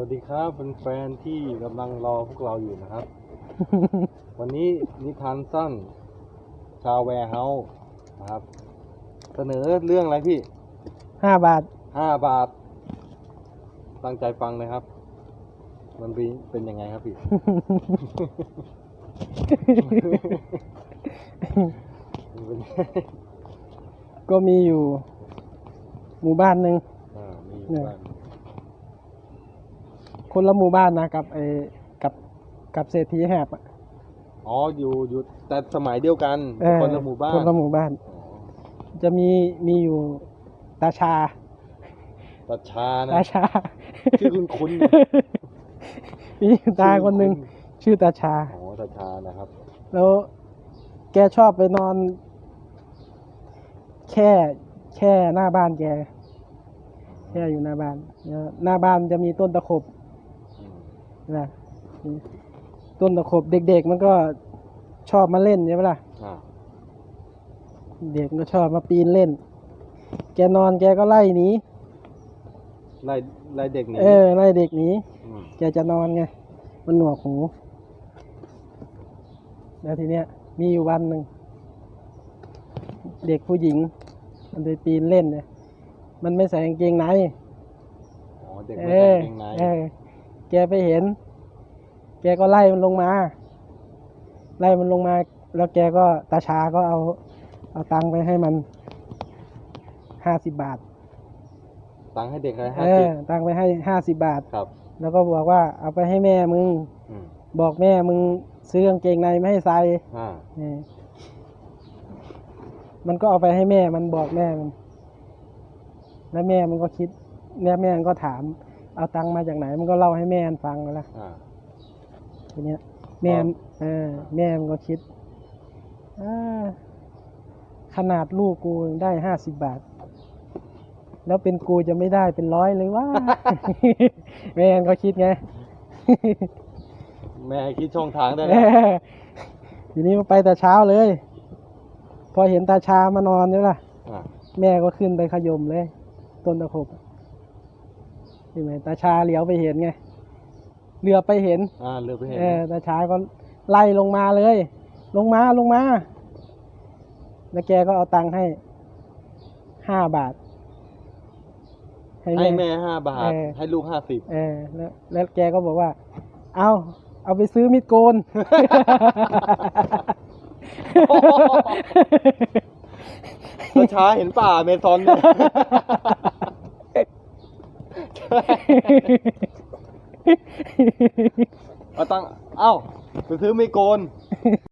วัสดีครับแฟนๆที่กำลังรอพวกเราอยู่นะครับ วันนี้นิทานสั้น ชาวแวร์เฮาส์นะครับ เสนอเรื่องอะไรพี่ห้าบาทห้าบาท ตั้งใจฟังนะครับ มันเป็นเป็นยังไงครับพี่ มันเป็นก็มีอยู่ หมู่บ้านหนึ่งอ่ามีอยู่เนี่ยบ้าน คนละหมู่บ้านนะกับไอ้กับกับเศรษฐีแหบอะอ๋ออยู่อยู่แต่สมัยเดียวกันเออคนละหมู่บ้านคนละหมู่บ้านอ๋อจะมีมีอยู่ตาชาตัดชานะ ตาชา ชื่อคุณคุณมีตาคนหนึ่งชื่อตาชา อ๋อตัดชานะครับ แล้วแกชอบไปนอน แค่แค่หน้าบ้านแก แค่อยู่หน้าบ้านแล้วหน้าบ้านจะมีต้นตะขบอืม นะต้นตะขบเด็ก ๆ มันก็ชอบมาเล่นใช่ไหมล่ะอ่าเด็กมันก็ชอบมาปีนเล่น แกนอนแกก็ไล่หนีไล่ไล่เด็กหนีเออไล่เด็กหนีมแกจะนอนไงมันหนวกหูแล้วทีเนี้ยมีอยู่วันหนึ่งเด็กผู้หญิง มันไปปีนเล่นเนี่ยมันไม่ใส่กางเกงในอ๋อเด็กเอไม่ใส่อกางเกงในเออ แกไปเห็น แกก็ไล่มันลงมา ไล่มันลงมา แล้วแกก็ตาชาก็เอาเอาตังค์ไปให้มันห้าสิบบาท ตังค์ให้เด็กเลยห้าเอสิอบตังค์ไปให้ห้าสิบบาท ครับ แล้วก็บอกว่าเอาไปให้แม่มึง อืมบอกแม่มึงซื้อกางเกงในไม่ให้ใส่อ่านี่มันก็เอาไปให้แม่มันบอกแม่มันแล้วแม่มันก็คิดแล้วแม่มันก็ถาม เอาตังค์มาจากไหน มันก็เล่าให้แม่มันฟังแล้วล่ะอ่า ทีเนี้ยแม่มันเออแม่มันก็คิดอาขนาดลูกกูยังได้ห้าสิบบาท แล้วเป็นกูจะไม่ได้เป็นร้อยเลยว่า แม่มันก็คิดไง แม่ให้คิดช่องทางได้เอแล้วอทีนี้มันไปแต่เช้าเลย พอเห็นตาชามานอนนี่ล่ะ อ่า แม่ก็ขึ้นไปขยมเลย ต้นตะขบอะ เห็นไหมตาชาเหลียวไปเห็นไงเหลือไปเห็นอ่าเลือกไปเห็นเออตาชาก็ไล่ลงมาเลย ลงมาลงมา แล้วแกก็เอาตังค์ให้ห้าบาท ให้แม่ห้าบาท เออ ให้ลูกห้าสิบเออแล้วแล้วแกก็บอกว่า เอาเอาไปซื้อมิดโกนตาช้าเห็นป่าเมซอนเนี่ย เอาตังค์เอ้าไปซื้อไมโกน